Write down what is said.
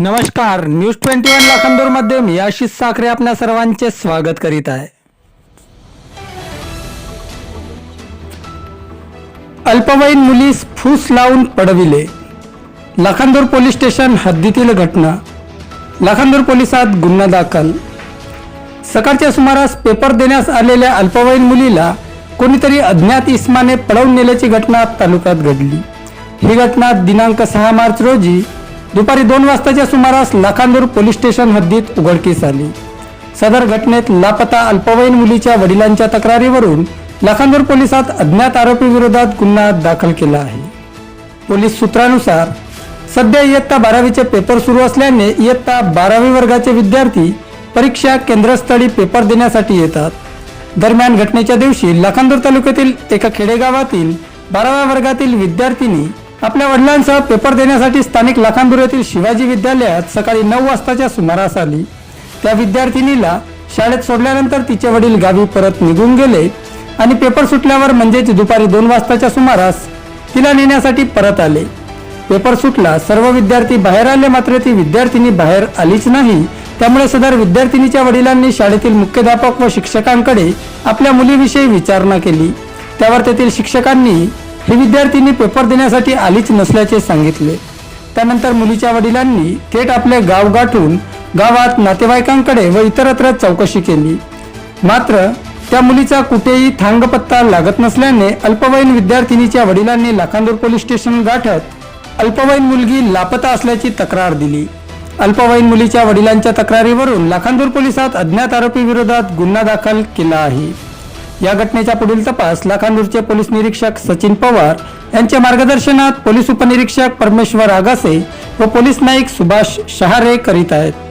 नमस्कार news twenty one लाखांदूरमध्ये मी आशिष साखरे आपल्या सर्वांचे स्वागत करीत आहे. अल्पवयीन मुलीस फूस लावून पडविले. लाखांदूर पोलीस स्टेशन हद्दीतील घटना. लाखांदूर पोलिसात गुन्हा दाखल. सकाळच्या सुमारास पेपर देण्यास आलेल्या अल्पवयीन मुलीला कोणीतरी अज्ञात इस्माने पळवून नेल्याची घटना तालुक्यात घडली. ही घटना दिनांक सहा मार्च रोजी दुपारी दोन वाजताच्या सुमारास लाखांदूर पोलीस स्टेशन हद्दीत उघडकीस आली. सदर घटनेत लापता अल्पवयीन मुलीच्या वडिलांच्या तक्रारीवरून लाखांदूर पोलिसात अज्ञात आरोपी विरोधात गुन्हा दाखल केला आहे. पोलीस सूत्रानुसार सध्या इयत्ता बारावीचे पेपर सुरू असल्याने इयत्ता बारावी वर्गाचे विद्यार्थी परीक्षा केंद्रस्थळी पेपर देण्यासाठी येतात. दरम्यान घटनेच्या दिवशी लाखांदूर तालुक्यातील एका खेडेगावातील बाराव्या वर्गातील विद्यार्थिनी आपल्या वडिलांसह पेपर देण्यासाठी स्थानिक लाखांदूर येथील शिवाजी विद्यालयात सकाळी नऊ वाजताच्या सुमारास आली. त्या विद्यार्थिनीला शाळेत सोडल्यानंतर तिचे वडील गावी परत निघून गेले आणि पेपर सुटल्यावर म्हणजेच दुपारी दोन वाजताच्या सुमारास तिला नेण्यासाठी परत आले. पेपर सुटला सर्व विद्यार्थी बाहेर आले मात्र ती विद्यार्थिनी बाहेर आलीच नाही. त्यामुळे सदर विद्यार्थिनीच्या वडिलांनी शाळेतील मुख्याध्यापक व शिक्षकांकडे आपल्या मुलीविषयी विचारणा केली. त्यावर तेथील शिक्षकांनी ही विद्यार्थिनी पेपर देण्यासाठी आलीच नसल्याचे सांगितले. त्यानंतर मुलीच्या वडिलांनी थेट आपले गाव गाठून गावात नातेवाईकांकडे व इतरत्र चौकशी केली. मात्र त्या मुलीचा कुठेही थांगपत्ता लागत नसल्याने अल्पवयीन विद्यार्थिनीच्या वडिलांनी लाखांदूर पोलीस स्टेशन गाठत अल्पवयीन मुलगी लापता असल्याची तक्रार दिली. अल्पवयीन मुलीच्या वडिलांच्या तक्रारीवरून लाखांदूर पोलिसात अज्ञात आरोपी विरोधात गुन्हा दाखल केला आहे. या घटनेचा पुढील तपास लाखांदूरचे पोलीस निरीक्षक सचिन पवार यांच्या मार्गदर्शनात पोलीस उपनिरीक्षक परमेश्वर आगासे व पोलीस नाईक सुभाष शहारे करीत आहेत.